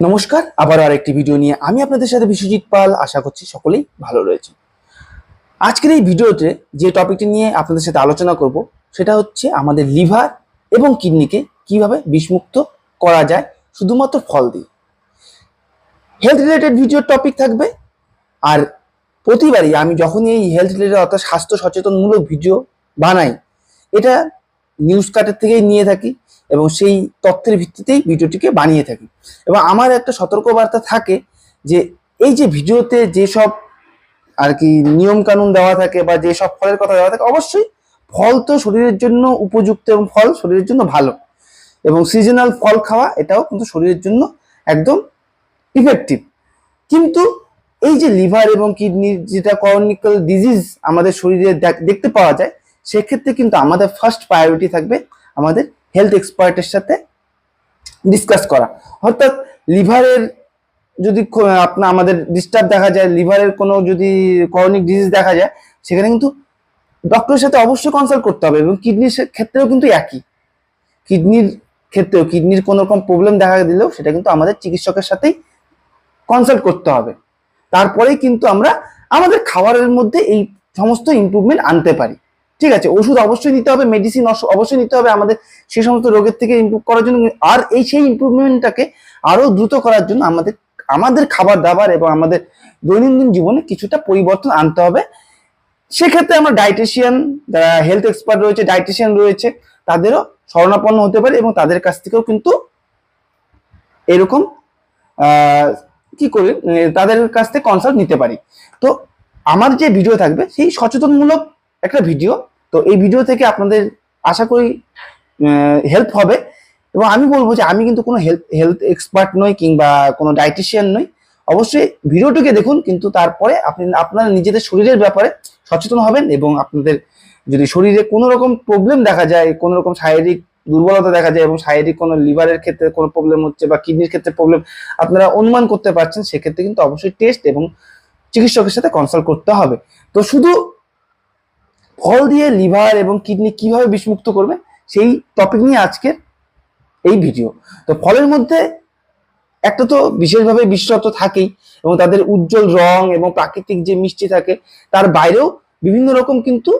নমস্কার আবার আর একটি ভিডিও নিয়ে আমি আপনাদের সাথে বিশ্বজিৎ পাল। আশা করছি সকলেই ভালো রয়েছে আজকের এই ভিডিওতে যে টপিকটি নিয়ে আপনাদের সাথে আলোচনা করব, সেটা হচ্ছে আমাদের লিভার এবং কিডনিকে কীভাবে বিষমুক্ত করা যায় শুধুমাত্র ফল দিয়ে। হেলথ রিলেটেড ভিডিওর টপিক থাকবে। আর প্রতিবারই আমি যখনই এই হেলথ রিলেটেড অর্থাৎ স্বাস্থ্য সচেতনমূলক ভিডিও বানাই, এটা নিউজ কাটের থেকেই নিয়ে থাকি। এবং সেই তথ্যের ভিত্তিতেই ভিডিওটিকে বানিয়ে থাকি। এবং আমার একটা সতর্কবার্তা থাকে যে, এই যে ভিডিওতে যেসব আর কি নিয়ম কানুন দেওয়া থাকে বা যেসব ফলের কথা দেওয়া থাকে, অবশ্যই ফল তো শরীরের জন্য উপযুক্ত এবং ফল শরীরের জন্য ভালো। এবং সিজনাল ফল খাওয়া, এটাও কিন্তু শরীরের জন্য একদম ইফেক্টিভ কিন্তু এই যে লিভার এবং কিডনির যেটা করনিক্যাল ডিজিজ আমাদের শরীরে দেখ- দেখতে পাওয়া যায়, সেক্ষেত্রে কিন্তু আমাদের ফার্স্ট প্রায়োরিটি থাকবে আমাদের হেলথ এক্সপার্টের সাথে ডিসকাস করা। অর্থাৎ লিভারের যদি আপনার আমাদের ডিস্টার্ব দেখা যায়, লিভারের কোনো যদি করনিক ডিজিজ দেখা যায়, সেখানে কিন্তু ডক্টরের সাথে অবশ্যই কনসাল্ট করতে হবে এবং কিডনির ক্ষেত্রেও কিন্তু একই। কিডনির ক্ষেত্রেও কিডনির কোনো রকম প্রবলেম দেখা দিলেও সেটা কিন্তু আমাদের চিকিৎসকের সাথেই কনসাল্ট করতে হবে। তারপরেই কিন্তু আমরা আমাদের খাবারের মধ্যে এই সমস্ত ইমপ্রুভমেন্ট আনতে পারি। ঠিক আছে, ওষুধ অবশ্যই নিতে হবে মেডিসিন অবশ্যই নিতে হবে, আমাদের সেই সমস্ত রোগের থেকে ইমপ্রুভ করার জন্য, আর এই সেই ইমপ্রুভমেন্টটাকে আরও দ্রুত করার জন্য আমাদের আমাদের খাবার দাবার এবং আমাদের দৈনন্দিন জীবনে কিছুটা পরিবর্তন আনতে হবে। সেক্ষেত্রে আমরা ডাইটেশিয়ান যারা হেলথ এক্সপার্ট রয়েছে ডাইটেশিয়ান রয়েছে, তাদেরও শরণাপন্ন হতে পারে এবং তাদের কাছ থেকেও কিন্তু এরকম কি করে তাদের কাছ থেকে কনসাল্ট নিতে পারি। তো আমার যে ভিডিও থাকবে, সেই সচেতনমূলক একটা ভিডিও তো এই ভিডিও থেকে আপনাদের আশা করি হেল্প হবে। এবং আমি বলব যে আমি কিন্তু কোনো হেলথ হেলথ এক্সপার্ট নই কিংবা কোনো ডাইটিশিয়ান নই। অবশ্যই ভিডিওটিকে দেখুন, কিন্তু তারপরে আপনি আপনারা নিজেদের শরীরের ব্যাপারে সচেতন হবেন এবং আপনাদের যদি শরীরে কোনো রকম প্রবলেম দেখা যায়, কোনো রকম শারীরিক দুর্বলতা দেখা যায় এবং শারীরিক কোনো লিভারের ক্ষেত্রে কোনো প্রবলেম হচ্ছে বা কিডনির ক্ষেত্রে প্রবলেম আপনারা অনুমান করতে পারছেন, সেক্ষেত্রে কিন্তু অবশ্যই টেস্ট এবং চিকিৎসকের সাথে কনসাল্ট করতে হবে। তো শুধু ফল দিয়ে লিভার এবং কিডনি কীভাবে বিষমুক্ত করবে, সেই টপিক নিয়ে আজকের এই ভিডিও তো ফলের মধ্যে একটা তো বিশেষভাবে বিশেষত্ব থাকেই, এবং তাদের উজ্জ্বল রং এবং প্রাকৃতিক যে মিষ্টি থাকে, তার বাইরেও বিভিন্ন রকম কিন্তু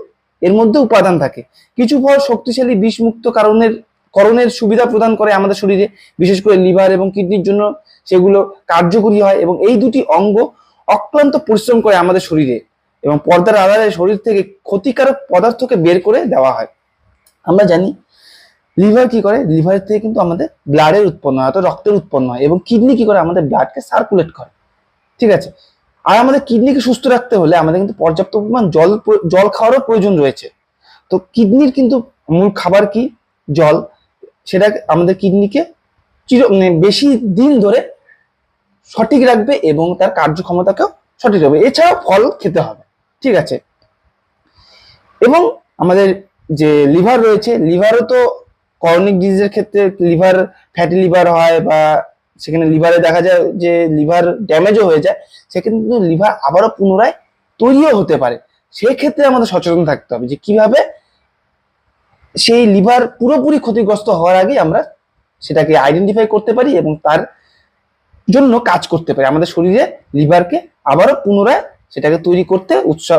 এর মধ্যে উপাদান থাকে। কিছু ফল শক্তিশালী বিষমুক্ত কারণের, করণের সুবিধা প্রদান করে আমাদের শরীরে, বিশেষ করে লিভার এবং কিডনির জন্য সেগুলো কার্যকরী হয়, এবং এই দুটি অঙ্গ অক্লান্ত পরিশ্রম করে আমাদের শরীরে এবং পর্দার আড়ালে শরীর থেকে ক্ষতিকারক পদার্থকে বের করে দেওয়া হয়। আমরা জানি লিভার কি করে? লিভার থেকে কিন্তু আমাদের ব্লাডের উৎপন্ন হয় অর্থাৎ রক্তের উৎপন্ন হয় এবং কিডনি কি করে? আমাদের ব্লাডকে সার্কুলেট করে। ঠিক আছে? আর আমাদের কিডনিকে সুস্থ রাখতে হলে আমাদের কিন্তু পর্যাপ্ত পরিমাণ জল জল খাওয়ারও প্রয়োজন রয়েছে। তো কিডনির কিন্তু মূল খাবার কি? জল। সেটা আমাদের কিডনিকে চির মানে বেশি দিন ধরে সঠিক রাখবে এবং তার কার্যক্ষমতাকেও সঠিক রাখবে। এছাড়াও ফল খেতে হবে। ঠিক আছে। এবং আমাদের যে লিভার রয়েছে, লিভারও তো করনিক ডিজিজের ক্ষেত্রে লিভার ফ্যাটি লিভার হয় বা সেখানে লিভারে দেখা যায় যে লিভার ড্যামেজও হয়ে যায় সেক্ষেত্রে কিন্তু লিভার আবারও পুনরায় তৈরিও হতে পারে। সেই ক্ষেত্রে আমাদের সচেতন থাকতে হবে যে কীভাবে সেই লিভার পুরোপুরি ক্ষতিগ্রস্ত হওয়ার আগে আমরা সেটাকে আইডেন্টিফাই করতে পারি এবং তার জন্য কাজ করতে পারি। আমাদের শরীরে লিভারকে আবারও পুনরায় সেটাকে তৈরি করতে উৎসাহ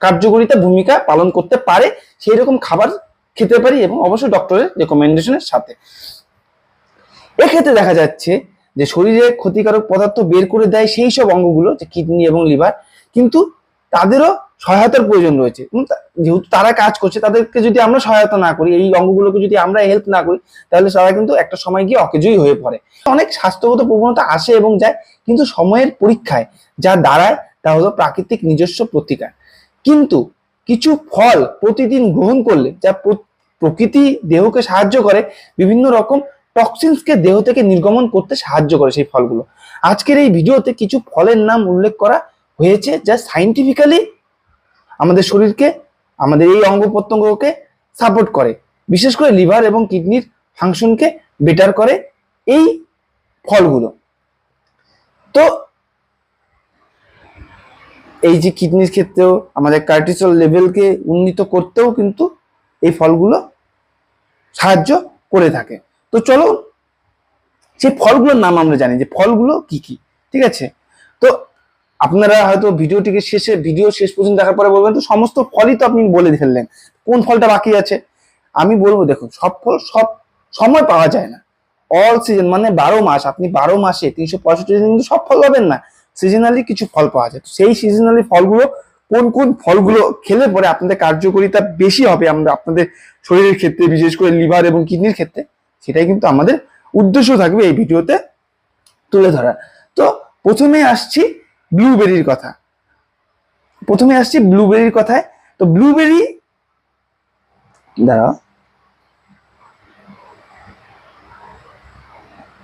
কার্যকরিতা ভূমিকা পালন করতে পারে সেই রকম খাবার খেতে পারি এবং অবশ্যই ডক্টরের রেকমেন্ডেশনের সাথে। এক্ষেত্রে দেখা যাচ্ছে যে শরীরে ক্ষতিকারক পদার্থ বের করে দেয় সেই সব অঙ্গগুলো, যে কিডনি এবং লিভার, কিন্তু তাদেরও সহায়তার প্রয়োজন রয়েছে। যেহেতু তারা কাজ করছে, তাদেরকে যদি আমরা সহায়তা না করি, এই অঙ্গগুলোকে যদি আমরা হেল্প না করি, তাহলে তারা কিন্তু একটা সময় গিয়ে অকেজই হয়ে পড়ে। অনেক স্বাস্থ্যগত প্রবণতা আসে এবং যায়, কিন্তু সময়ের পরীক্ষায় যা দাঁড়ায় তা হলো প্রাকৃতিক নিজস্ব প্রতিকার। কিন্তু কিছু ফল প্রতিদিন গ্রহণ করলে, যা প্রকৃতি দেহকে সাহায্য করে, বিভিন্ন রকম টক্সিনসকে দেহ থেকে নির্গমন করতে সাহায্য করে সেই ফলগুলো। আজকের এই ভিডিওতে কিছু ফলের নাম উল্লেখ করা হয়েছে, যা সাইন্টিফিক্যালি আমাদের শরীরকে, আমাদের এই অঙ্গ প্রত্যঙ্গকে সাপোর্ট করে। বিশেষ করে লিভার এবং কিডনির ফাংশনকে বেটার করে এই ফলগুলো। তো এই যে কিডনির ক্ষেত্রেও আমাদের কার্টিসল লেভেলকে উন্নীত করতেও কিন্তু এই ফলগুলো সাহায্য করে থাকে। তো চলো সেই ফলগুলোর নাম আমরা জানি, যে ফলগুলো কি কি, ঠিক আছে? তো আপনারা হয়তো ভিডিওটিকে শেষে, ভিডিও শেষ পর্যন্ত দেখার পরে বলবেন, তো সমস্ত ফলই তো আপনি বলে ফেললেন, কোন ফলটা বাকি আছে? আমি বলব, দেখুন, সব ফল, সব সময় পাওয়া যায় না। অল সিজন মানে বারো মাস, আপনি বারো মাসে তিনশো পঁয়ষট্টি দিন কিন্তু সব ফল পাবেন না। সিজনালি কিছু ফল পাওয়া যায়। সেই সিজনালি ফলগুলো, কোন কোন ফলগুলো খেলে পরে আপনাদের কার্যকারিতা বেশি হবে আমরা আপনাদের শরীরের ক্ষেত্রে, বিশেষ করে লিভার এবং কিডনির ক্ষেত্রে, সেটাই কিন্তু আমাদের উদ্দেশ্য থাকবে এই ভিডিওতে তুলে ধরা তো প্রথমে আসছি ব্লুবেরির কথা। প্রথমে আসছি ব্লুবেরির কথায়। তো ব্লুবেরি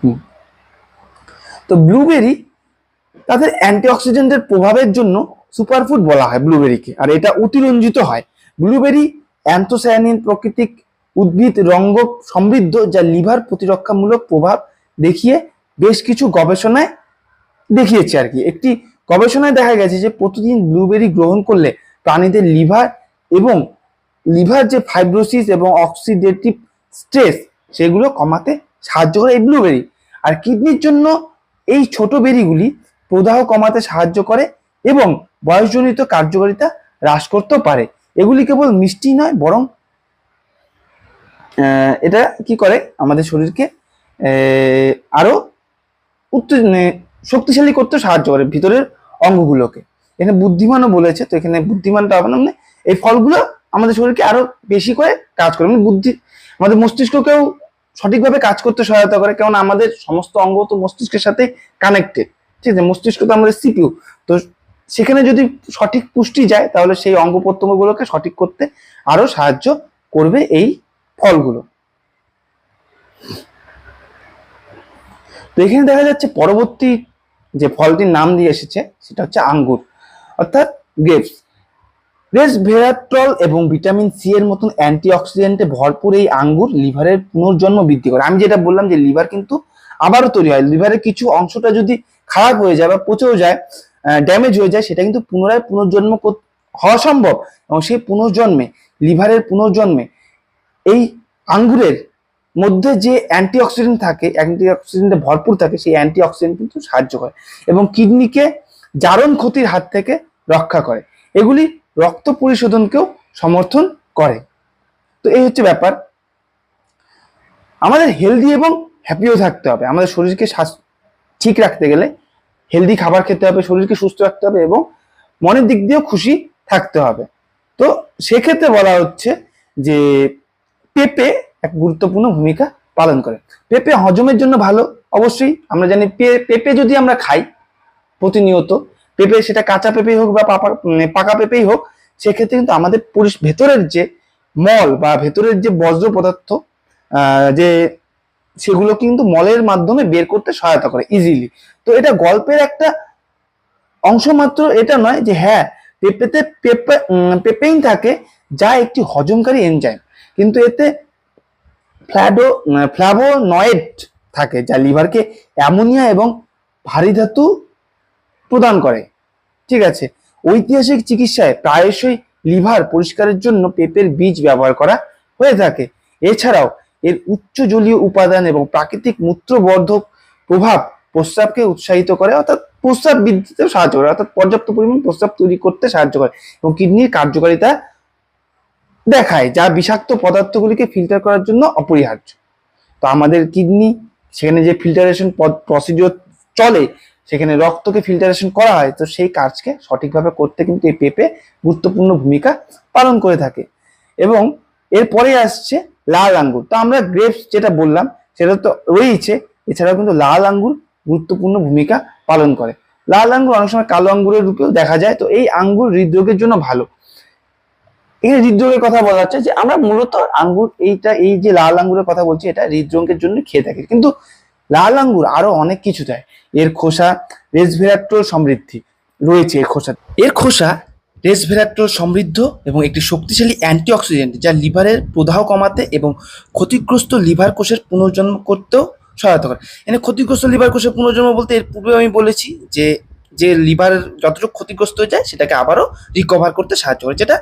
হুম। তো ব্লুবেরি তাদের অ্যান্টিঅক্সিডেন্টের প্রভাবের জন্য সুপারফুড বলা হয় ব্লুবেরিকে, আর এটা অতিরঞ্জিত হয়। ব্লুবেরি অ্যান্থোসায়ানিন প্রাকৃতিক উদ্ভিদ, রঙ্গ সমৃদ্ধ, যা লিভার প্রতিরক্ষামূলক প্রভাব দেখিয়ে বেশ কিছু গবেষণায় দেখিয়েছে আর কি। একটি গবেষণায় দেখা গেছে যে প্রতিদিন ব্লুবেরি গ্রহণ করলে প্রাণীদের লিভার এবং লিভার যে ফাইব্রোসিস এবং অক্সিডেটিভ স্ট্রেস, সেগুলো কমাতে সাহায্য করে এই ব্লুবেরি। আর কিডনির জন্য এই ছোট বেরিগুলি প্রদাহ কমাতে সাহায্য করে এবং বয়সজনিত কার্যকারিতা হ্রাস করতেও পারে। এগুলি কেবল মিষ্টি নয় বরং এটা কি করে আমাদের শরীরকে আহ, আরও উত্তেজ- মানে শক্তিশালী করতে সাহায্য করে ভিতরের অঙ্গগুলোকে। এখানে বুদ্ধিমানও বলেছে তো এখানে বুদ্ধিমানটা না মানে এই ফলগুলো আমাদের শরীরকে আরও বেশি করে কাজ করে। মানে বুদ্ধি আমাদের মস্তিষ্ককেও সঠিকভাবে কাজ করতে সহায়তা করে কারণ আমাদের সমস্ত অঙ্গ তো মস্তিষ্কের সাথে কানেক্টেড ঠিক আছে, মস্তিষ্ক তো আমাদের সিপিউ তো সেখানে যদি সঠিক পুষ্টি যায়, তাহলে সেই অঙ্গ প্রত্যঙ্গগুলোকে সঠিক করতে আরও সাহায্য করবে এই ফলগুলো। তো এখানে দেখা যাচ্ছে পরবর্তী যে ফলটির নাম দিয়ে এসেছে, সেটা হচ্ছে আঙ্গুর, অর্থাৎ গ্রেপস। রেসভেরাট্রল এবং ভিটামিন সি এর মতন অ্যান্টিঅক্সিডেন্টে ভরপুর এই আঙ্গুর লিভারের পুনর্জন্ম বৃদ্ধি করে। আমি যেটা বললাম যে লিভার কিন্তু আবারও তৈরি হয়, লিভারের কিছু অংশটা যদি খারাপ হয়ে যায় বা পচেও যায় ড্যামেজ হয়ে যায়, সেটা কিন্তু পুনরায় পুনর্জন্ম হওয়া সম্ভব। এবং সেই পুনর্জন্মে, লিভারের পুনর্জন্মে, এই আঙ্গুরের মধ্যে যে অ্যান্টিঅক্সিডেন্ট থাকে অ্যান্টিঅক্সিডেন্টে ভরপুর থাকে, সেই অ্যান্টিঅক্সিডেন্ট কিন্তু সাহায্য করে এবং কিডনিকে জারণ ক্ষতির হাত থেকে রক্ষা করে। এগুলি রক্ত পরিশোধনকেও সমর্থন করে। তো এই হচ্ছে ব্যাপার। আমাদের হেলদি এবং হ্যাপিও থাকতে হবে। আমাদের শরীরকে স্বাস্থ্য ঠিক রাখতে গেলে হেলদি খাবার খেতে হবে শরীরকে সুস্থ রাখতে হবে এবং মনের দিক দিয়েও খুশি থাকতে হবে। তো সেক্ষেত্রে বলা হচ্ছে যে পেঁপে এক গুরুত্বপূর্ণ ভূমিকা পালন করে। পেঁপে হজমের জন্য ভালো অবশ্যই। আমরা জানি পেঁপে যদি আমরা খাই প্রতিনিয়ত পেঁপে সেটা কাঁচা পেঁপেই হোক বা উম, পাকা পেঁপেই হোক সেক্ষেত্রে কিন্তু আমাদের ভেতরের যে মল বা ভেতরের যে বজ্র পদার্থ যে সেগুলো কিন্তু মলের মাধ্যমে বের করতে সহায়তা করে ইজিলি তো এটা গল্পের একটা অংশ মাত্র, এটা নয় যে হ্যাঁ পেঁপেতে পেঁপে পেপেইন থাকে যা একটি হজমকারী এনজাইম কিন্তু এতে ফ্ল্যাডো ফ্ল্যাভোনয়েড থাকে যা লিভারকে অ্যামোনিয়া এবং ভারী ধাতু প্রদান করে। ঠিক আছে? ঐতিহাসিক চিকিৎসায় প্রায়শই লিভার পরিষ্কারের জন্য পেঁপের বীজ ব্যবহার করা হয়ে থাকে। এছাড়াও এর উচ্চ জলীয় উপাদান এবং প্রাকৃতিক মূত্রবর্ধক প্রভাব প্রস্রাবকে উৎসাহিত করে, অর্থাৎ প্রস্রাব বৃদ্ধিতেও সাহায্য করে, অর্থাৎ পর্যাপ্ত পরিমাণ প্রস্রাব তৈরি করতে সাহায্য করে এবং কিডনির কার্যকারিতা দেখায়, যা বিষাক্ত পদার্থগুলিকে ফিল্টার করার জন্য অপরিহার্য। তো আমাদের কিডনি, সেখানে যে ফিল্টারেশন প্রসিডিওর চলে, সেখানে রক্তকে ফিল্টারেশন করা হয়, তো সেই কাজকে সঠিকভাবে করতে কিন্তু এই পেঁপে গুরুত্বপূর্ণ ভূমিকা পালন করে থাকে। এবং এরপরে আসছে লাল আঙ্গুর। তো আমরা গ্রেপস যেটা বললাম, সেটা তো রয়েছে এছাড়াও কিন্তু লাল আঙ্গুর গুরুত্বপূর্ণ ভূমিকা পালন করে। লাল আঙ্গুর অনেক সময় কালো আঙ্গুরের রূপেও দেখা যায়, তো এই আঙ্গুর হৃদরোগের জন্য ভালো। এখানে হৃদরোগের কথা বলা হচ্ছে যে, আমরা মূলত আঙ্গুর, এইটা, এই যে লাল আঙ্গুরের কথা বলছি, এটা হৃদরোগের জন্য খেয়ে থাকি। কিন্তু লাল আঙ্গুর আরও অনেক কিছু দেয়। এর খোসা রেসভেরাট্রল সমৃদ্ধি রয়েছে এর খোসা। এর খোসা রেসভেরাট্রল সমৃদ্ধ এবং একটি শক্তিশালী অ্যান্টিঅক্সিডেন্ট যা লিভারের প্রদাহ কমাতে এবং ক্ষতিগ্রস্ত লিভার কোষের পুনর্জন্ম করতেও সহায়তা করে। এখানে ক্ষতিগ্রস্ত লিভার কোষের পুনর্জন্ম বলতে এর পূর্বে আমি বলেছি যে যে লিভার যতটুকু ক্ষতিগ্রস্ত হয়ে যায় সেটাকে আবারও রিকভার করতে সাহায্য করে, যেটা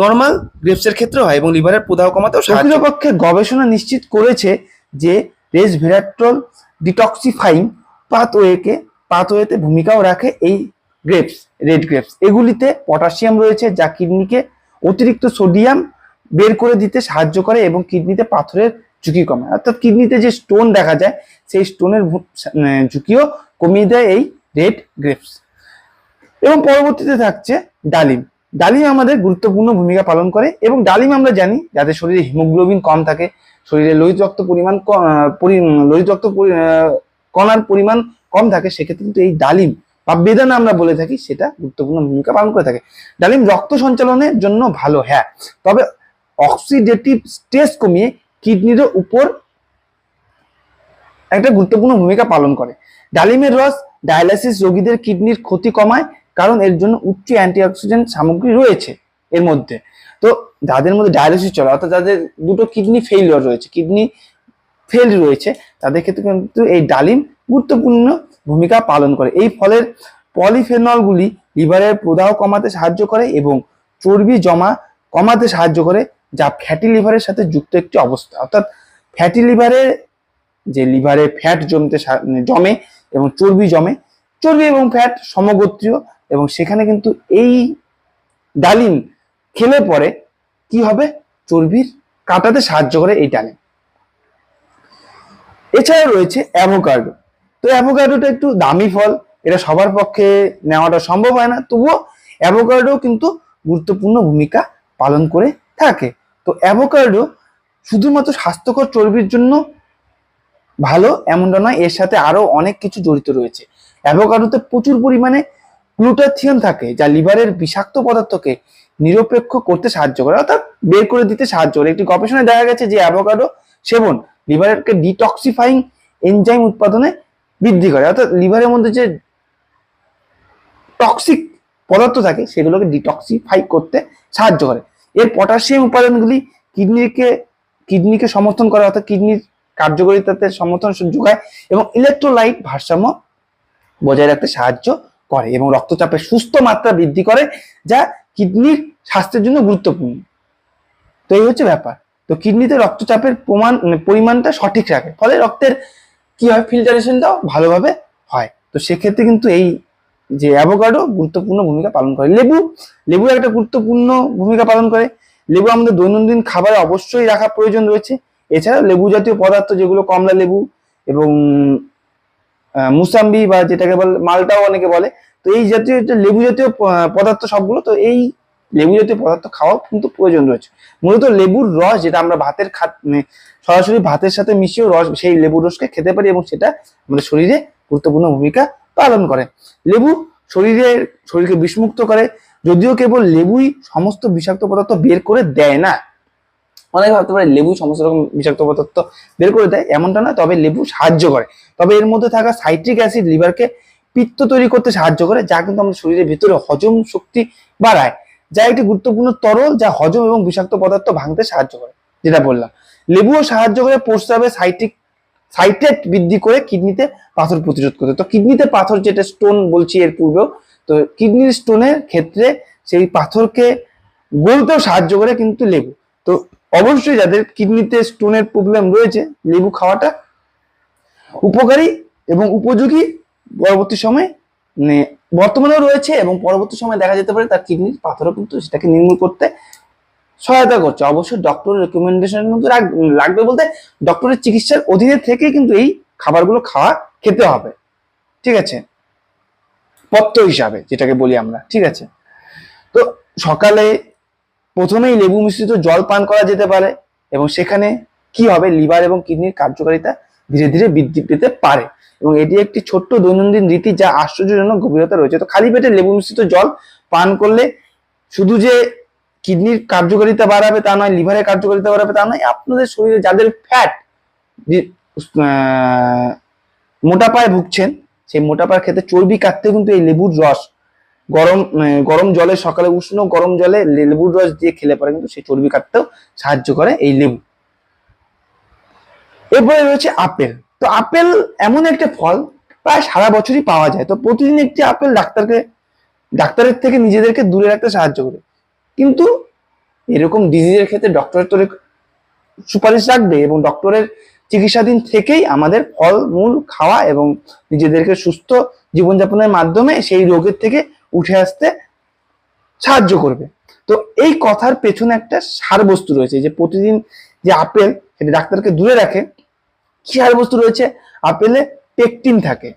নর্মাল গ্রেপসের ক্ষেত্রে হয় এবং লিভারের প্রদাহ কমাতেও সাহায্য পক্ষে গবেষণা নিশ্চিত করেছে যে রেসভেরাট্রল ডিটক্সিফাইং পাথওয়েকে পাথওয়েতে ভূমিকাও রাখে। এই গ্রেপস, রেড গ্রেপস। এগুলিতে পটাশিয়াম রয়েছে, যা কিডনিকে অতিরিক্ত সোডিয়াম বের করে দিতে সাহায্য করে এবং কিডনিতে পাথরের ঝুঁকি কমায়। অর্থাৎ কিডনিতে যে স্টোন দেখা যায়, সেই স্টোনের ঝুঁকিও কমিয়ে দেয় এই রেড গ্রেপস। এবং পরবর্তীতে থাকছে ডালিম। ডালিম আমাদের গুরুত্বপূর্ণ ভূমিকা পালন করে এবং ডালিম আমরা জানি, যাদের শরীরে হিমোগ্লোবিন কম থাকে, শরীরে লোহিত রক্ত পরিমাণ লোহিত রক্ত কণার পরিমাণ কম থাকে, সেক্ষেত্রে কিন্তু এই ডালিম বা বেদানা আমরা বলে থাকি, সেটা গুরুত্বপূর্ণ ভূমিকা পালন করে থাকে। ডালিম, রক্ত সঞ্চালনের জন্য ভালো হ্যাঁ। তবে অক্সিডেটিভ স্ট্রেস কমিয়ে কিডনির উপর একটা গুরুত্বপূর্ণ ভূমিকা পালন করে। ডালিমের রস ডায়ালাইসিস রোগীদের কিডনির ক্ষতি কমায়, কারণ এর জন্য উচ্চ অ্যান্টিঅক্সিডেন্ট সামগ্রী রয়েছে এর মধ্যে। তো যাদের মধ্যে ডায়ালিসিস চলে, অর্থাৎ যাদের দুটো কিডনি ফেইলিওর রয়েছে, কিডনি ফেল রয়েছে, তাদের ক্ষেত্রে কিন্তু এই ডালিম গুরুত্বপূর্ণ ভূমিকা পালন করে। এই ফলের পলিফেনলগুলি লিভারের প্রদাহ কমাতে সাহায্য করে এবং চর্বি জমা কমাতে সাহায্য করে, যা ফ্যাটি লিভারের সাথে যুক্ত একটি অবস্থা। অর্থাৎ ফ্যাটি লিভারের যে লিভারে ফ্যাট জমতে সা- জমে এবং চর্বি জমে, চর্বি এবং ফ্যাট সমগোত্রীয় এবং সেখানে কিন্তু এই ডালিম খেলে পরে কি হবে? চর্বির কাটাতে সাহায্য করে এই ডালিম। এছাড়া রয়েছে অ্যাভোকাডো। তো অ্যাভোকাডোটা একটু দামি ফল, এটা সবার পক্ষে নেওয়াটা সম্ভব হয় না, তবুও অ্যাভোকাডো কিন্তু গুরুত্বপূর্ণ ভূমিকা পালন করে থাকে। তো অ্যাভোকাডো শুধুমাত্র স্বাস্থ্যকর চর্বির জন্য ভালো এমনটা নয়, এর সাথে আরও অনেক কিছু জড়িত রয়েছে। অ্যাভোকাডোতে প্রচুর পরিমাণে গ্লুটাথিয়ন থাকে, যা লিভারের বিষাক্ত পদার্থকে নিরপেক্ষ করতে সাহায্য করে, অর্থাৎ বের করে দিতে সাহায্য করে। একটি গবেষণায় দেখা গেছে যে অ্যাভোকাডো সেবন লিভারকে ডিটক্সিফাইং এনজাইম উৎপাদনে বৃদ্ধি করে। অর্থাৎ লিভারের মধ্যে যে টক্সিক পদার্থ থাকে, সেগুলোকে ডিটক্সিফাই করতে সাহায্য করে। এর পটাশিয়াম উপাদানগুলি কিডনিকে কিডনিকে সমর্থন করে, অর্থাৎ কিডনির কার্যকারিতাতে সমর্থন যোগায় এবং ইলেকট্রোলাইট ভারসাম্য বজায় রাখতে সাহায্য করে এবং রক্তচাপের সুস্থ মাত্রা বৃদ্ধি করে, যা কিডনির স্বাস্থ্যের জন্য গুরুত্বপূর্ণ। তো এই হচ্ছে ব্যাপার। তো কিডনিতে রক্তচাপের প্রমাণ, পরিমাণটা সঠিক রাখে। ফলে রক্তের কি হয়? ফিল্টারেশনটাও ভালোভাবে হয়। তো সেক্ষেত্রে কিন্তু এই যে অ্যাভোকাডো গুরুত্বপূর্ণ ভূমিকা পালন করে। লেবু লেবু একটা গুরুত্বপূর্ণ ভূমিকা পালন করে। লেবু আমাদের দৈনন্দিন খাবারে অবশ্যই রাখা প্রয়োজন রয়েছে। এছাড়া লেবু জাতীয় পদার্থ যেগুলো কমলা লেবু এবং মুসাম্বি বা যেটাকে বলে, মালটাও অনেকে বলে। তো এই জাতীয় লেবু জাতীয় পদার্থ সবগুলো, তো এই লেবু জাতীয় পদার্থ খাওয়াও কিন্তু প্রয়োজন রয়েছে। মূলত লেবুর রস যেটা আমরা ভাতের খা মানে সরাসরি ভাতের সাথে মিশিয়েও রস, সেই লেবুর রসকে খেতে পারি এবং সেটা আমাদের শরীরে গুরুত্বপূর্ণ ভূমিকা পালন করে। লেবু শরীরের শরীরকে বিষমুক্ত করে, যদিও কেবল লেবুই সমস্ত বিষাক্ত পদার্থ বের করে দেয় না। অনেকে ভাবতে পারে লেবু সমস্ত রকম বিষাক্ত পদার্থ বের করে দেয়, এমনটা না, তবে লেবু সাহায্য করে। তবে এর মধ্যে থাকা সাইট্রিক অ্যাসিড লিভারকে পিত্ত তৈরি করতে সাহায্য করে, যা কিন্তু আমাদের শরীরের ভিতরে হজম শক্তি বাড়ায়। যা একটি গুরুত্বপূর্ণ তরল যা হজম এবং বিষাক্ত পদার্থ ভাঙতে সাহায্য করে, যেটা বললাম। লেবুও সাহায্য করে প্রস্রাবে সাইটিক সাইট্রেট বৃদ্ধি করে কিডনিতে পাথর প্রতিরোধ করতে। তো কিডনিতে পাথর যেটা স্টোন বলছি এর পূর্বেও, তো কিডনির স্টোনের ক্ষেত্রে সেই পাথরকে গলতেও সাহায্য করে কিন্তু লেবু। তো অবশ্যই যাদের কিডনিতে স্টোনের প্রবলেম রয়েছে, লেবু খাওয়াটা উপকারী এবং উপযোগী পরবর্তী সময়ে বর্তমানেও রয়েছে এবং পরবর্তী সময় দেখা যেতে পারে তার কিডনির পাথরও কিন্তু সেটাকে নির্মূল করতে সহায়তা করছে। অবশ্যই ডক্টরের রেকমেন্ডেশনের মধ্যে রাখ- লাগবে বলতে ডক্টরের চিকিৎসার অধীনে থেকে কিন্তু এই খাবারগুলো খাওয়া খেতে হবে। ঠিক আছে? পত্র হিসাবে যেটাকে বলি আমরা। ঠিক আছে? তো সকালে প্রথমেই লেবু মিশ্রিত জল পান করা যেতে পারে এবং সেখানে কি হবে? লিভার এবং কিডনির কার্যকারিতা ধীরে ধীরে বৃদ্ধি পেতে পারে। এবং এটি একটি ছোট্ট দৈনন্দিন রীতি যা আশ্চর্যজনক গভীরতা রয়েছে। তো খালি পেটে লেবু মিশ্রিত জল পান করলে শুধু যে কিডনির কার্যকারিতা বাড়াবে তা নয়, লিভারের কার্যকারিতা বাড়াবে তা নয়, আপনাদের শরীরে যাদের ফ্যাট মোটাপায় ভুগছেন, সেই মোটাপার ক্ষেত্রে চর্বি কাটতে কিন্তু এই লেবুর রস, গরম গরম জলে, সকালে উষ্ণ গরম জলে লেবুর রস দিয়ে খেলে পারে কিন্তু সেই চর্বি কাটতেও সাহায্য করে এই লেবু। এরপরে রয়েছে আপেল। তো আপেল এমন একটা ফল প্রায় সারা বছরই পাওয়া যায়। তো প্রতিদিন একটি আপেল ডাক্তারকে, ডাক্তারের থেকে নিজেদেরকে দূরে রাখতে সাহায্য করে। কিন্তু এরকম ডিজিজের ক্ষেত্রে ডক্টরের তো সুপারিশ রাখবে এবং ডক্টরের চিকিৎসাধীন থেকেই আমাদের ফল, মূল খাওয়া এবং নিজেদেরকে সুস্থ জীবনযাপনের মাধ্যমে সেই রোগের থেকে উঠে আসতে সাহায্য করবে। তো এই কথার পেছনে একটা সার বস্তু রয়েছে যে প্রতিদিন যে আপেল সেটা ডাক্তারকে দূরে রাখে কি সার বস্তু রয়েছে? আপেলে পেকটিন থাকে।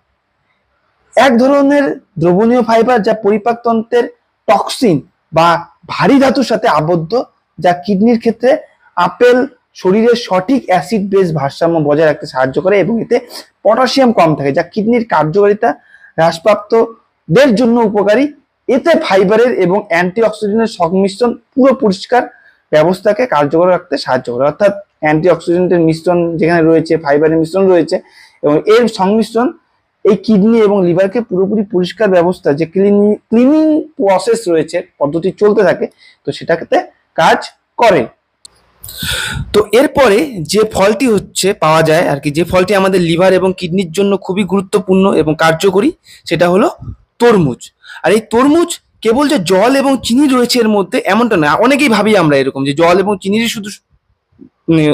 এক ধরনের দ্রবণীয় ফাইবার যা পরিপাকতন্ত্রের টক্সিন বা ভারী ধাতুর সাথে আবদ্ধ, যা কিডনির ক্ষেত্রে আপেল শরীরের সঠিক অ্যাসিড বেস ভারসাম্য বজায় রাখতে সাহায্য করে এবং এতে পটাশিয়াম কম থাকে, যা কিডনির কার্যকারিতা হ্রাসপ্রাপ্তদের জন্য উপকারী। এতে ফাইবারের এবং অ্যান্টিঅক্সিডেন্টের সংমিশ্রণ পুরো পরিষ্কার ব্যবস্থাকে কার্যকর রাখতে সাহায্য করে। অর্থাৎ অ্যান্টিঅক্সিডেন্টের মিশ্রণ যেখানে রয়েছে, ফাইবারের মিশ্রণ রয়েছে, এবং এর সংমিশ্রণ এই কিডনি এবং লিভারকে পুরোপুরি পরিষ্কার ব্যবস্থা, যে ক্লিনিং ক্লিনিং প্রসেস রয়েছে, পদ্ধতি চলতে থাকে, তো সেটাতে কাজ করে। তো এরপরে যে ফলটি হচ্ছে পাওয়া যায় আর কি, যে ফলটি আমাদের লিভার এবং কিডনির জন্য খুবই গুরুত্বপূর্ণ এবং কার্যকরী, সেটা হলো তরমুজ। আর এই তরমুজ কেবল যে জল এবং চিনি রয়েছে এর মধ্যে এমনটা না অনেকেই ভাবি আমরা এরকম যে জল এবং চিনির শুধু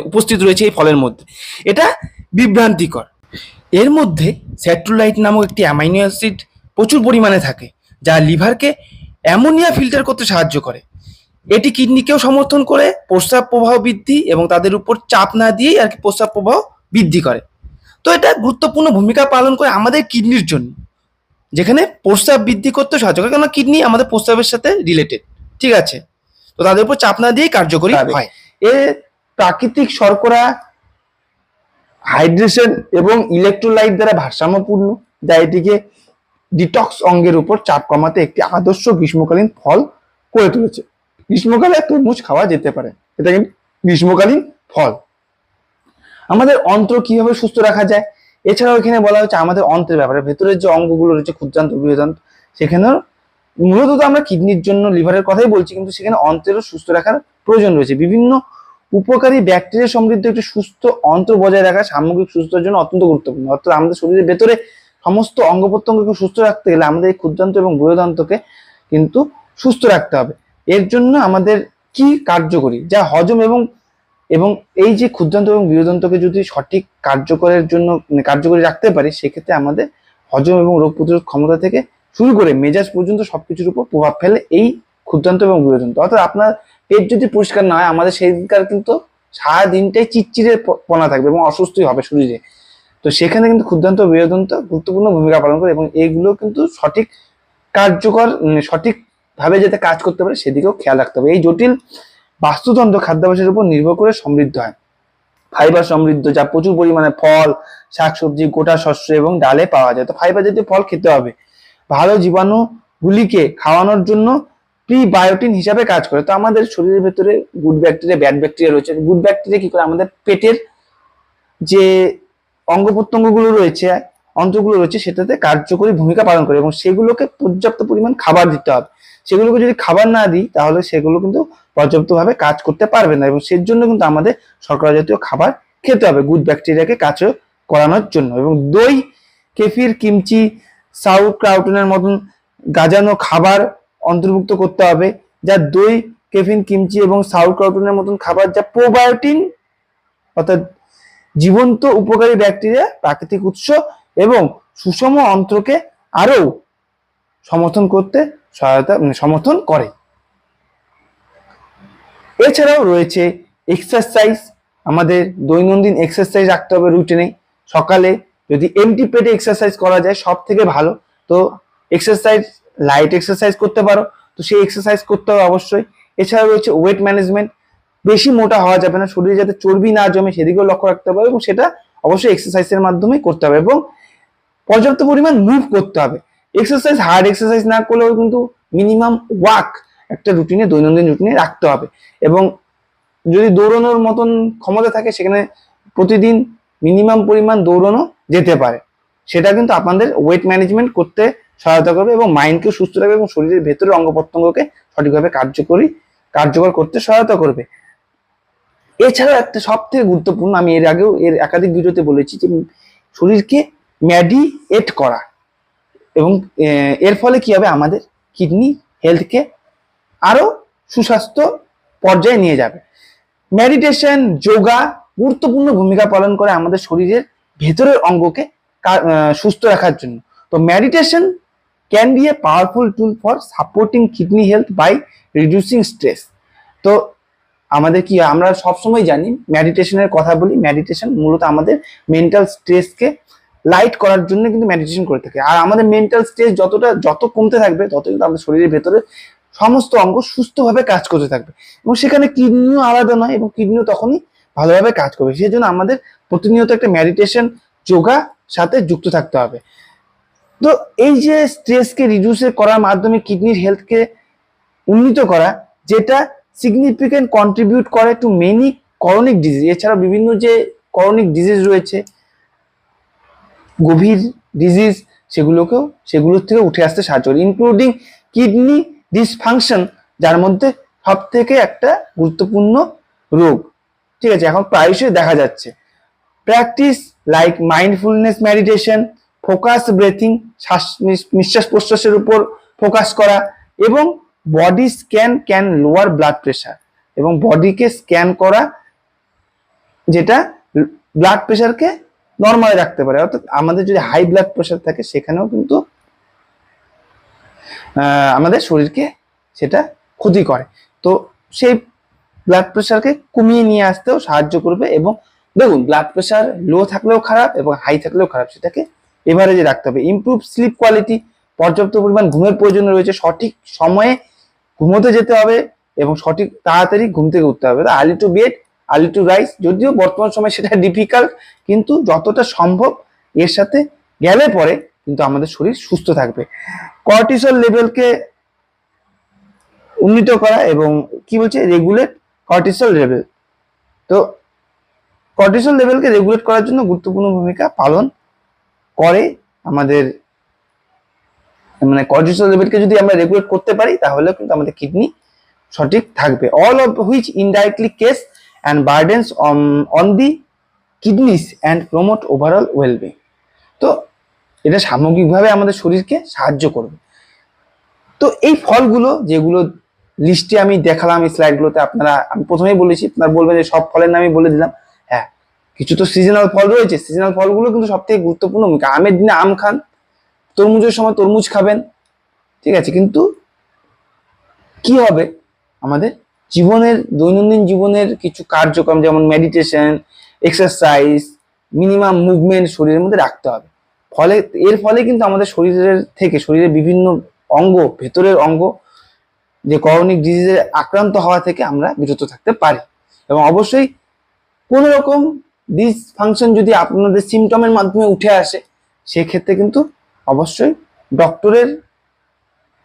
উপস্থিত রয়েছে এই ফলের মধ্যে। এটা বিভ্রান্তিকর। এর মধ্যে স্যাট্রোলাইট নামক একটি অ্যামাইনো অ্যাসিড প্রচুর পরিমাণে থাকে যা লিভারকে অ্যামোনিয়া ফিল্টার করতে সাহায্য করে। এটি কিডনিকেও সমর্থন করে প্রস্রাব প্রবাহ বৃদ্ধি এবং তাদের উপর চাপ না দিয়েই আর কি প্রস্রাব প্রবাহ বৃদ্ধি করে। তো এটা গুরুত্বপূর্ণ ভূমিকা পালন করে আমাদের কিডনির জন্য যেখানে প্রস্রাব বৃদ্ধি করতে সাহায্য করে কেন কিডনি আমাদের প্রস্রাবের সাথে রিলেটেড ঠিক আছে? তো তাদের উপর চাপ না দিয়েই কার্যকরী হয়। এ প্রাকৃতিক শর্করা হাইড্রেশন এবং ইলেকট্রোলাইট দ্বারা ভারসাম্যপূর্ণ, যা এটিকে ডিটক্স অঙ্গের উপর চাপ কমাতে একটি আদর্শ গ্রীষ্মকালীন ফল করে তুলেছে। গ্রীষ্মকালে তরমুজ খাওয়া যেতে পারে। এটা কিন্তু গ্রীষ্মকালীন ফল। আমাদের অন্ত্র কীভাবে সুস্থ রাখা যায়? এছাড়াও এখানে বলা হচ্ছে আমাদের অন্ত্রের ব্যাপারে। ভেতরের যে অঙ্গগুলো রয়েছে, ক্ষুদ্রান্ত বৃহদান্ত সেখানেও মূলত তো আমরা কিডনির জন্য, লিভারের কথাই বলছি, কিন্তু সেখানে অন্ত্রেরও সুস্থ রাখার প্রয়োজন রয়েছে। বিভিন্ন উপকারী ব্যাকটেরিয়া সমৃদ্ধ একটি সুস্থ অন্ত্র বজায় রাখা সামগ্রিক সুস্থতার জন্য অত্যন্ত গুরুত্বপূর্ণ। অর্থাৎ আমাদের শরীরের ভেতরে সমস্ত অঙ্গ প্রত্যঙ্গকে সুস্থ রাখতে গেলে আমাদের এই ক্ষুদ্রান্ত এবং বৃহদান্তকে কিন্তু সুস্থ রাখতে হবে। এর জন্য আমাদের কি কার্যকরী? যা হজম এবং এবং এই যে ক্ষুদ্রান্ত এবং বৃহদান্তকে যদি সঠিক কার্যকরের জন্য মানে কার্যকরী রাখতে পারি, সেক্ষেত্রে আমাদের হজম এবং রোগ প্রতিরোধ ক্ষমতা থেকে শুরু করে মেজাজ পর্যন্ত সবকিছুর উপর প্রভাব ফেলে এই ক্ষুদ্রান্ত এবং বৃহদান্ত। অর্থাৎ আপনার পেট যদি পরিষ্কার না হয় আমাদের সেইদিনকার কিন্তু সারা দিনটাই চিটচিড়ে প- পনা থাকবে এবং অসুস্থই হবে শরীরে। তো সেখানে কিন্তু ক্ষুদ্রান্ত ও বৃহদান্ত গুরুত্বপূর্ণ ভূমিকা পালন করে এবং এগুলো কিন্তু সঠিক কার্যকর উম, সঠিকভাবে যাতে কাজ করতে পারে সেদিকেও খেয়াল রাখতে হবে। এই জটিল বাস্তুতন্ত্র খাদ্যাভ্যাসের উপর নির্ভর করে সমৃদ্ধ হয়। ফাইবার সমৃদ্ধ যা প্রচুর পরিমাণে ফল শাকসবজি গোটা শস্য এবং ডালে পাওয়া যায়। তো ফাইবার জাতীয় ফল খেতে হবে। ভালো জীবাণুগুলিকে খাওয়ানোর জন্য প্রিবায়োটিন হিসাবে কাজ করে। তো আমাদের শরীরের ভেতরে গুড ব্যাকটেরিয়া ব্যাড ব্যাকটেরিয়া রয়েছে। গুড ব্যাকটেরিয়া কি করে? আমাদের পেটের যে অঙ্গ প্রত্যঙ্গগুলো রয়েছে, অন্ত্রগুলো রয়েছে, সেটাতে কার্যকরী ভূমিকা পালন করে এবং সেগুলোকে পর্যাপ্ত পরিমাণ খাবার দিতে হবে। সেগুলোকে যদি খাবার না দিই, তাহলে সেগুলো কিন্তু পর্যাপ্তভাবে কাজ করতে পারবে না এবং সের জন্য কিন্তু আমাদের শর্করা জাতীয় খাবার খেতে হবে গুড ব্যাকটেরিয়াকে কাজ করানোর জন্য এবং দই, কেফির, কিমচি সাউথ ক্রাউটনের মতন গাজানো খাবার অন্তর্ভুক্ত করতে হবে, যা দই, কেফিন, কিমচি এবং সাউথ ক্রাউটনের মতন খাবার যা প্রোবায়োটিন অর্থাৎ জীবন্ত উপকারী ব্যাকটেরিয়া, প্রাকৃতিক উৎস এবং সুষম অন্ত্রকে আরও সমর্থন করতে সহায়তা মানে সমর্থন করে। এছাড়াও রয়েছে এক্সারসাইজ আমাদের দৈনন্দিন এক্সারসাইজ রাখতে হবে রুটিনে সকালে যদি এমটি পেটে এক্সারসাইজ করা যায় সব থেকে ভালো। তো এক্সারসাইজ লাইট এক্সারসাইজ করতে পারো। তো সেই এক্সারসাইজ করতে হবে অবশ্যই। এছাড়া রয়েছে ওয়েট ম্যানেজমেন্ট বেশি মোটা হওয়া যাবে না। শরীরে যাতে চর্বি না জমে সেদিকেও লক্ষ্য রাখতে হবে এবং সেটা অবশ্যই এক্সারসাইজের মাধ্যমেই করতে হবে এবং পর্যাপ্ত পরিমাণ মুভ করতে হবে। এক্সারসাইজ হার্ড এক্সারসাইজ না করলেও কিন্তু মিনিমাম ওয়াক একটা রুটিনে দৈনন্দিন রুটিনে রাখতে হবে। এবং যদি দৌড়ানোর মতন ক্ষমতা থাকে, সেখানে প্রতিদিন মিনিমাম পরিমাণ দৌড়ানো যেতে পারে। সেটা কিন্তু আপনাদের ওয়েট ম্যানেজমেন্ট করতে সহায়তা করবে এবং মাইন্ডকে সুস্থ রাখবে এবং শরীরের ভেতরের অঙ্গ প্রত্যঙ্গকে সঠিকভাবে কার্যকরী, কার্যকর করতে সহায়তা করবে। এছাড়াও একটা সব থেকে গুরুত্বপূর্ণ, আমি এর আগেও এর একাধিক ভিডিওতে বলেছি যে শরীরকে ম্যাডিএট করা এবং এর ফলে কি হবে? আমাদের কিডনি হেলথকে আরও সুস্বাস্থ্য পর্যায়ে নিয়ে যাবে। মেডিটেশন যোগা গুরুত্বপূর্ণ ভূমিকা পালন করে আমাদের শরীরের ভেতরের অঙ্গকে সুস্থ রাখার জন্য। তো meditation can be a powerful tool for supporting kidney health by reducing stress তো আমাদের কি? আমরা সবসময় জানি মেডিটেশনের কথা বলি মেডিটেশন মূলত আমাদের মেন্টাল স্ট্রেসকে লাইট করার জন্য কিন্তু মেডিটেশন করে থাকে। আর আমাদের মেন্টাল স্ট্রেস যতটা, যত কমতে থাকবে তত কিন্তু আমাদের শরীরের ভেতরে সমস্ত অঙ্গ সুস্থভাবে কাজ করতে থাকবে। এবং সেখানে কিডনিও আলাদা নয় এবং কিডনিও তখনই ভালোভাবে কাজ করবে। সেই জন্য আমাদের প্রতিনিয়ত একটা মেডিটেশন যোগা সাথে যুক্ত থাকতে হবে। তো এই যে স্ট্রেসকে রিডিউস করার মাধ্যমে কিডনির হেলথকে উন্নীত করা, যেটা সিগনিফিকেন্ট কন্ট্রিবিউট করে টু মেনি করনিক ডিজিজ এছাড়া বিভিন্ন যে করনিক ডিজিজ রয়েছে, গভীর ডিজিজ সেগুলোকেও, সেগুলোর থেকে উঠে আসতে সাহায্য করে ইনক্লুডিং কিডনি ডিসফাংশন যার মধ্যে সব থেকে একটা গুরুত্বপূর্ণ রোগ। ঠিক আছে, এখন প্রায়শই দেখা যাচ্ছে। Practice like mindfulness meditation focus breathing শ্বাস নিঃশ্বাস প্রশ্বাসের উপর ফোকাস করা এবং body scan can lower blood pressure এবং বডিকে স্ক্যান করা যেটা ব্লাড প্রেশারকে নর্মালে রাখতে পারে। অর্থাৎ আমাদের যদি হাই ব্লাড প্রেশার থাকে, সেখানেও কিন্তু আমাদের শরীরকে সেটা ক্ষতি করে। তো সেই ব্লাড প্রেশারকে কমিয়ে নিয়ে আসতেও সাহায্য করবে এবং দেখুন ব্লাড প্রেশার লো থাকলেও খারাপ এবং হাই থাকলেও খারাপ, সেটাকে এভারেজে রাখতে হবে। ইমপ্রুভ স্লিপ কোয়ালিটি পর্যাপ্ত পরিমাণ ঘুমের প্রয়োজন রয়েছে। সঠিক সময়ে ঘুমোতে যেতে হবে এবং সঠিক তাড়াতাড়ি ঘুম থেকে উঠতে হবে। Early to bed early to rise যদিও বর্তমান সময় সেটা ডিফিকাল্ট কিন্তু যতটা সম্ভব এর সাথে গেলে পরে কিন্তু আমাদের শরীর সুস্থ থাকবে। কর্টিসল লেভেলকে উন্নীত করা এবং কি বলছে? রেগুলেট কর্টিসল লেভেল তো কর্টিসল লেভেলকে রেগুলেট করার জন্য গুরুত্বপূর্ণ ভূমিকা পালন করে আমাদের মানে কর্টিসল লেভেলকে যদি আমরা রেগুলেট করতে পারি তাহলে কিন্তু আমাদের কিডনি সঠিক থাকবে। All of which indirectly case and burdens on on the kidneys and promote overall wellbeing তো এটা সামগ্রিকভাবে আমাদের শরীরকে সাহায্য করবে। তো এই ফলগুলো যেগুলো লিস্টে আমি দেখালাম এই স্লাইডগুলোতে আপনারা, আমি প্রথমেই বলেছি, আপনারা বলবেন যে সব ফলের নামই বলে দিলাম। কিছু তো সিজনাল ফল রয়েছে। সিজনাল ফলগুলো কিন্তু সব থেকে গুরুত্বপূর্ণ ভূমিকা। আমের দিনে আম খান, তরমুজের সময় তরমুজ খাবেন, ঠিক আছে? কিন্তু কি হবে আমাদের? জীবনের, দৈনন্দিন জীবনের কিছু কার্যক্রম, যেমন মেডিটেশন এক্সারসাইজ মিনিমাম মুভমেন্ট শরীরের মধ্যে রাখতে হবে। ফলে, এর ফলে কিন্তু আমাদের শরীরের থেকে, শরীরের বিভিন্ন অঙ্গ, ভেতরের অঙ্গ, যে করনিক ডিজিজের আক্রান্ত হওয়া থেকে আমরা বিরত থাকতে পারি। এবং অবশ্যই কোনো রকম ডিসফাংশন যদি আপনাদের সিমটমের মাধ্যমে উঠে আসে, সেক্ষেত্রে কিন্তু অবশ্যই ডক্টরের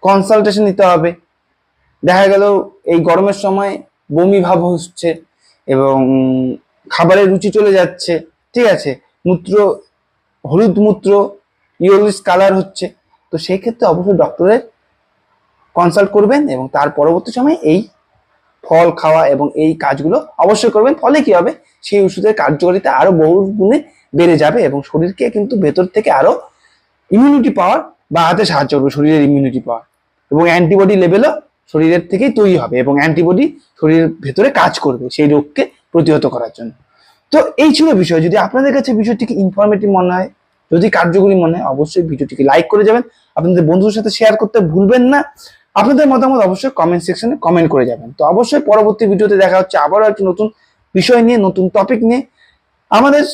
কনসালটেশন নিতে হবে। দেখা গেল এই গরমের সময় বমি ভাব হচ্ছে এবং খাবারের রুচি চলে যাচ্ছে, ঠিক আছে? মূত্র, হলুদ মূত্র ইয়েলিশ কালার হচ্ছে। তো সেই ক্ষেত্রে অবশ্যই ডক্টরের কনসাল্ট করবেন এবং তার পরবর্তী সময় এই ফল খাওয়া এবং এই কাজগুলো অবশ্যই করবেন। ফলে কি হবে? সেই ওষুধের কার্যকারিতা আরও বহু গুণে বেড়ে যাবে এবং শরীরকে কিন্তু ভেতর থেকে আরও ইমিউনিটি পাওয়ার বাড়াতে সাহায্য করবে, শরীরের ইমিউনিটি পাওয়ার এবং অ্যান্টিবডি লেভেলও শরীরের থেকেই তৈরি হবে এবং অ্যান্টিবডি শরীরের ভেতরে কাজ করবে সেই রোগকে প্রতিহত করার জন্য। তো এই ছিল বিষয়। যদি আপনাদের কাছে বিষয়টিকে ইনফরমেটিভ মনে হয়, যদি কার্যকরী মনে হয়, অবশ্যই ভিডিওটিকে লাইক করে যাবেন। আপনাদের বন্ধুদের সাথে শেয়ার করতে ভুলবেন না। আপনাদের মতামত অবশ্যই কমেন্ট সেকশনে কমেন্ট করে যাবেন। তো অবশ্যই পরবর্তী ভিডিওতে দেখা হচ্ছে আবারও একটি নতুন বিষয় নিয়ে, নতুন টপিক নিয়ে। আমাদের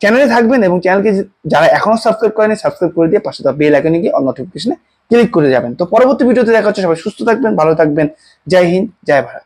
চ্যানেলে থাকবেন এবং চ্যানেলকে যারা এখনও সাবস্ক্রাইব করেনি সাবস্ক্রাইব করে দিয়ে পাশে বেল আইকনে গিয়ে অল নোটিফিকেশনে ক্লিক করে যাবেন। তো পরবর্তী ভিডিওতে দেখা হচ্ছে, সবাই সুস্থ থাকবেন, ভালো থাকবেন। জয় হিন্দ, জয় ভারত।